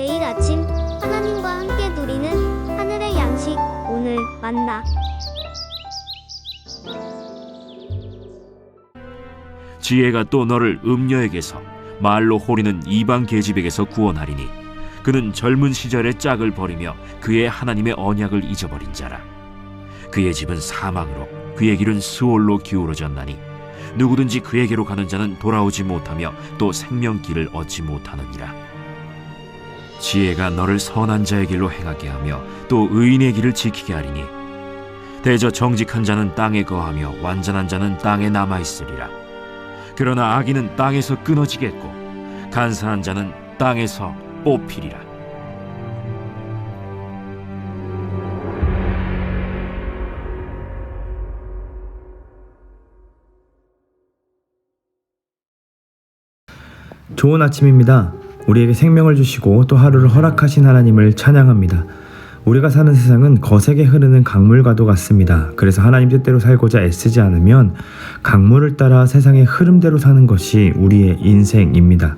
매일 아침 하나님과 함께 누리는 하늘의 양식 오늘 만나. 지혜가 또 너를 음녀에게서 말로 호리는 이방 계집에게서 구원하리니 그는 젊은 시절의 짝을 버리며 그의 하나님의 언약을 잊어버린 자라. 그의 집은 사망으로 그의 길은 스올로 기울어졌나니 누구든지 그에게로 가는 자는 돌아오지 못하며 또 생명길을 얻지 못하느니라 지혜가 너를 선한 자의 길로 행하게 하며 또 의인의 길을 지키게 하리니 대저 정직한 자는 땅에 거하며 완전한 자는 땅에 남아 있으리라 그러나 악인은 땅에서 끊어지겠고 간사한 자는 땅에서 뽑히리라. 좋은 아침입니다. 우리에게 생명을 주시고 또 하루를 허락하신 하나님을 찬양합니다. 우리가 사는 세상은 거세게 흐르는 강물과도 같습니다. 그래서 하나님 뜻대로 살고자 애쓰지 않으면 강물을 따라 세상의 흐름대로 사는 것이 우리의 인생입니다.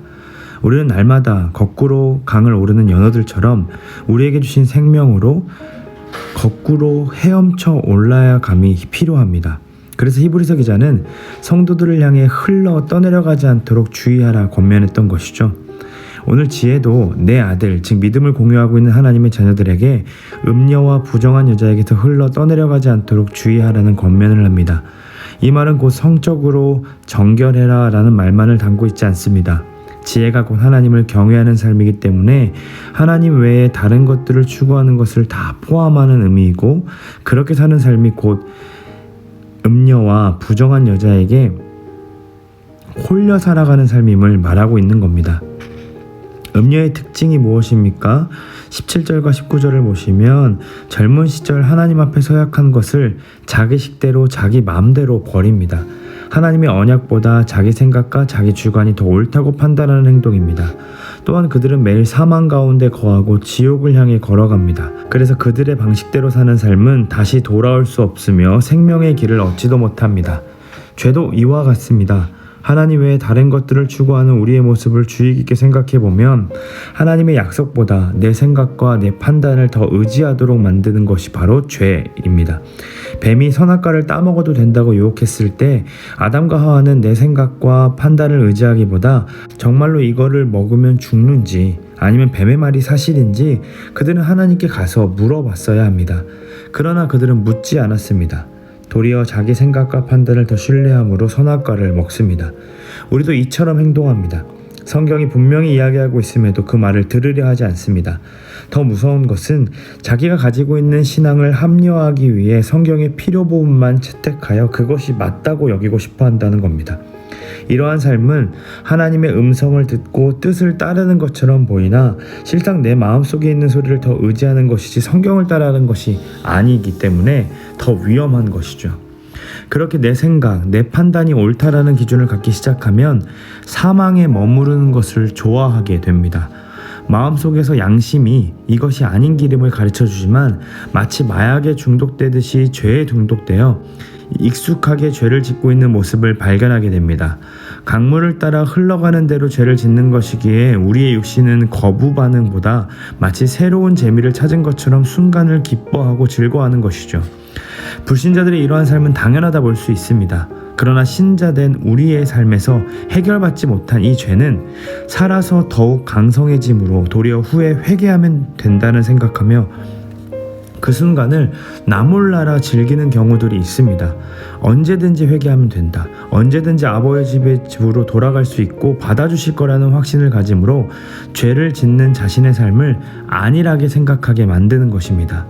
우리는 날마다 거꾸로 강을 오르는 연어들처럼 우리에게 주신 생명으로 거꾸로 헤엄쳐 올라야 감이 필요합니다. 그래서 히브리서 기자는 성도들을 향해 흘러 떠내려가지 않도록 주의하라 권면했던 것이죠. 오늘 지혜도 내 아들, 즉 믿음을 공유하고 있는 하나님의 자녀들에게 음녀와 부정한 여자에게서 흘러 떠내려가지 않도록 주의하라는 권면을 합니다. 이 말은 곧 성적으로 정결해라 라는 말만을 담고 있지 않습니다. 지혜가 곧 하나님을 경외하는 삶이기 때문에 하나님 외에 다른 것들을 추구하는 것을 다 포함하는 의미이고 그렇게 사는 삶이 곧 음녀와 부정한 여자에게 홀려 살아가는 삶임을 말하고 있는 겁니다. 음녀의 특징이 무엇입니까? 17절과 19절을 보시면 젊은 시절 하나님 앞에 서약한 것을 자기 식대로 자기 마음대로 버립니다. 하나님의 언약보다 자기 생각과 자기 주관이 더 옳다고 판단하는 행동입니다. 또한 그들은 매일 사망 가운데 거하고 지옥을 향해 걸어갑니다. 그래서 그들의 방식대로 사는 삶은 다시 돌아올 수 없으며 생명의 길을 얻지도 못합니다. 죄도 이와 같습니다. 하나님 외에 다른 것들을 추구하는 우리의 모습을 주의 깊게 생각해 보면 하나님의 약속보다 내 생각과 내 판단을 더 의지하도록 만드는 것이 바로 죄입니다. 뱀이 선악과를 따먹어도 된다고 유혹했을 때 아담과 하와는 내 생각과 판단을 의지하기보다 정말로 이거를 먹으면 죽는지 아니면 뱀의 말이 사실인지 그들은 하나님께 가서 물어봤어야 합니다. 그러나 그들은 묻지 않았습니다. 도리어 자기 생각과 판단을 더 신뢰함으로 선악과를 먹습니다. 우리도 이처럼 행동합니다. 성경이 분명히 이야기하고 있음에도 그 말을 들으려 하지 않습니다. 더 무서운 것은 자기가 가지고 있는 신앙을 합리화하기 위해 성경의 필요 부분만 채택하여 그것이 맞다고 여기고 싶어 한다는 겁니다. 이러한 삶은 하나님의 음성을 듣고 뜻을 따르는 것처럼 보이나 실상 내 마음속에 있는 소리를 더 의지하는 것이지 성경을 따라하는 것이 아니기 때문에 더 위험한 것이죠. 그렇게 내 생각, 내 판단이 옳다라는 기준을 갖기 시작하면 사망에 머무르는 것을 좋아하게 됩니다. 마음속에서 양심이 이것이 아닌 기름을 가르쳐 주지만 마치 마약에 중독되듯이 죄에 중독되어 익숙하게 죄를 짓고 있는 모습을 발견하게 됩니다. 강물을 따라 흘러가는 대로 죄를 짓는 것이기에 우리의 육신은 거부 반응보다 마치 새로운 재미를 찾은 것처럼 순간을 기뻐하고 즐거워하는 것이죠. 불신자들의 이러한 삶은 당연하다 볼 수 있습니다. 그러나 신자된 우리의 삶에서 해결받지 못한 이 죄는 살아서 더욱 강성해짐으로 도리어 후에 회개하면 된다는 생각하며 그 순간을 나 몰라라 즐기는 경우들이 있습니다. 언제든지 회개하면 된다. 언제든지 아버지 집의 집으로 돌아갈 수 있고 받아주실 거라는 확신을 가짐으로 죄를 짓는 자신의 삶을 안일하게 생각하게 만드는 것입니다.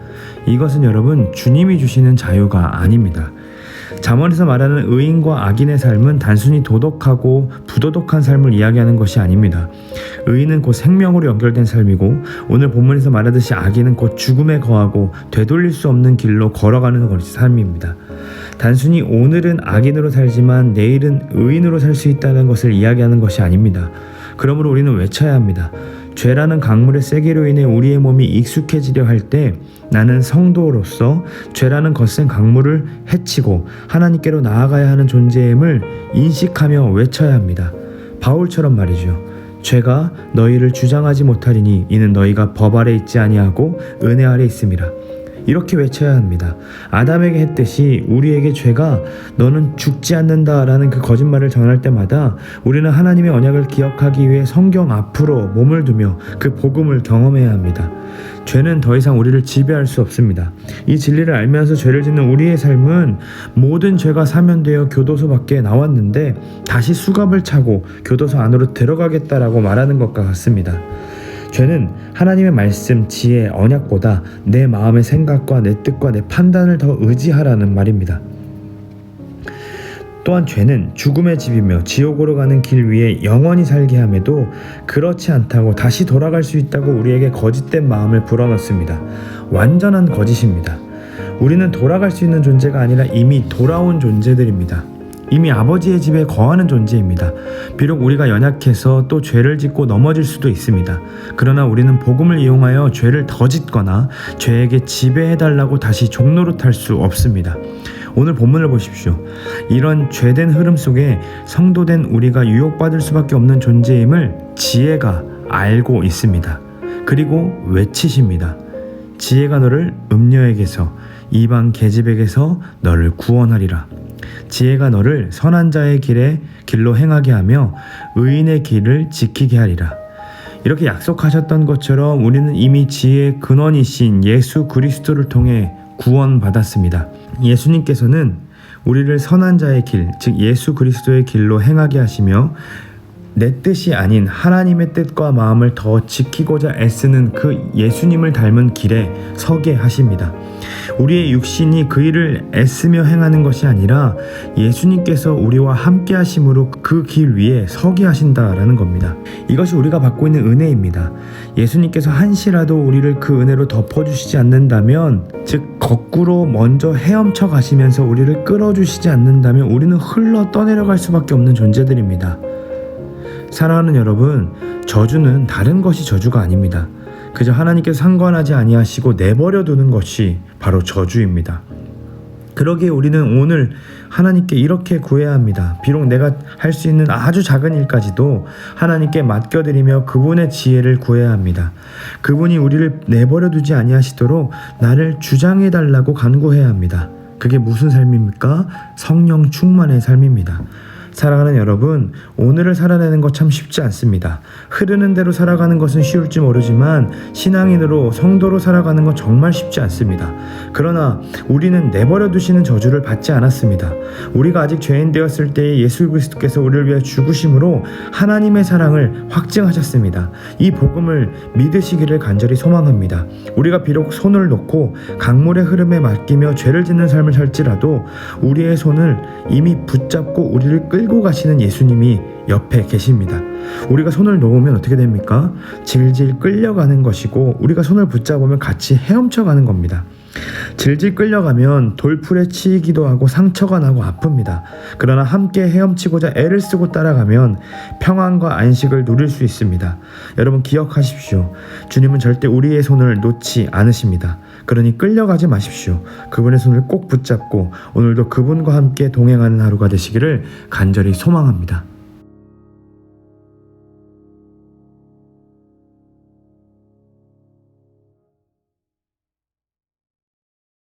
이것은 여러분 주님이 주시는 자유가 아닙니다. 잠언에서 말하는 의인과 악인의 삶은 단순히 도덕하고 부도덕한 삶을 이야기하는 것이 아닙니다. 의인은 곧 생명으로 연결된 삶이고 오늘 본문에서 말하듯이 악인은 곧 죽음에 거하고 되돌릴 수 없는 길로 걸어가는 것이 삶입니다. 단순히 오늘은 악인으로 살지만 내일은 의인으로 살 수 있다는 것을 이야기하는 것이 아닙니다. 그러므로 우리는 외쳐야 합니다. 죄라는 강물의 세계로 인해 우리의 몸이 익숙해지려 할 때 나는 성도로서 죄라는 거센 강물을 해치고 하나님께로 나아가야 하는 존재임을 인식하며 외쳐야 합니다. 바울처럼 말이죠. 죄가 너희를 주장하지 못하리니 이는 너희가 법 아래 있지 아니하고 은혜 아래 있음이라. 이렇게 외쳐야 합니다. 아담에게 했듯이 우리에게 죄가 너는 죽지 않는다라는 그 거짓말을 전할 때마다 우리는 하나님의 언약을 기억하기 위해 성경 앞으로 몸을 두며 그 복음을 경험해야 합니다. 죄는 더 이상 우리를 지배할 수 없습니다. 이 진리를 알면서 죄를 짓는 우리의 삶은 모든 죄가 사면되어 교도소 밖에 나왔는데 다시 수갑을 차고 교도소 안으로 들어가겠다라고 말하는 것과 같습니다. 죄는 하나님의 말씀, 지혜, 언약보다 내 마음의 생각과 내 뜻과 내 판단을 더 의지하라는 말입니다. 또한 죄는 죽음의 집이며 지옥으로 가는 길 위에 영원히 살게 함에도 그렇지 않다고 다시 돌아갈 수 있다고 우리에게 거짓된 마음을 불어넣습니다. 완전한 거짓입니다. 우리는 돌아갈 수 있는 존재가 아니라 이미 돌아온 존재들입니다. 이미 아버지의 집에 거하는 존재입니다. 비록 우리가 연약해서 또 죄를 짓고 넘어질 수도 있습니다. 그러나 우리는 복음을 이용하여 죄를 더 짓거나 죄에게 지배해달라고 다시 종노릇할 수 없습니다. 오늘 본문을 보십시오. 이런 죄된 흐름 속에 성도된 우리가 유혹받을 수밖에 없는 존재임을 지혜가 알고 있습니다. 그리고 외치십니다. 지혜가 너를 음녀에게서 이방 계집에게서 너를 구원하리라. 지혜가 너를 선한 자의 길에 길로 행하게 하며 의인의 길을 지키게 하리라. 이렇게 약속하셨던 것처럼 우리는 이미 지혜의 근원이신 예수 그리스도를 통해 구원받았습니다. 예수님께서는 우리를 선한 자의 길, 즉 예수 그리스도의 길로 행하게 하시며 내 뜻이 아닌 하나님의 뜻과 마음을 더 지키고자 애쓰는 그 예수님을 닮은 길에 서게 하십니다. 우리의 육신이 그 일을 애쓰며 행하는 것이 아니라 예수님께서 우리와 함께 하심으로 그 길 위에 서게 하신다라는 겁니다. 이것이 우리가 받고 있는 은혜입니다. 예수님께서 한시라도 우리를 그 은혜로 덮어주시지 않는다면, 즉, 거꾸로 먼저 헤엄쳐 가시면서 우리를 끌어주시지 않는다면 우리는 흘러 떠내려갈 수밖에 없는 존재들입니다. 사랑하는 여러분, 저주는 다른 것이 저주가 아닙니다. 그저 하나님께서 상관하지 아니하시고 내버려 두는 것이 바로 저주입니다. 그러기에 우리는 오늘 하나님께 이렇게 구해야 합니다. 비록 내가 할 수 있는 아주 작은 일까지도 하나님께 맡겨드리며 그분의 지혜를 구해야 합니다. 그분이 우리를 내버려 두지 아니하시도록 나를 주장해 달라고 간구해야 합니다. 그게 무슨 삶입니까? 성령 충만의 삶입니다. 사랑하는 여러분, 오늘을 살아내는 것 참 쉽지 않습니다. 흐르는 대로 살아가는 것은 쉬울지 모르지만 신앙인으로 성도로 살아가는 건 정말 쉽지 않습니다. 그러나 우리는 내버려 두시는 저주를 받지 않았습니다. 우리가 아직 죄인 되었을 때에 예수 그리스도께서 우리를 위해 죽으심으로 하나님의 사랑을 확증하셨습니다. 이 복음을 믿으시기를 간절히 소망합니다. 우리가 비록 손을 놓고 강물의 흐름에 맡기며 죄를 짓는 삶을 살지라도 우리의 손을 이미 붙잡고 우리를 끌고 가시는 예수님이 옆에 계십니다. 우리가 손을 놓으면 어떻게 됩니까? 질질 끌려가는 것이고 우리가 손을 붙잡으면 같이 헤엄쳐 가는 겁니다. 질질 끌려가면 돌풀에 치이기도 하고 상처가 나고 아픕니다. 그러나 함께 헤엄치고자 애를 쓰고 따라가면 평안과 안식을 누릴 수 있습니다. 여러분 기억하십시오. 주님은 절대 우리의 손을 놓지 않으십니다. 그러니 끌려가지 마십시오. 그분의 손을 꼭 붙잡고 오늘도 그분과 함께 동행하는 하루가 되시기를 간절히 소망합니다.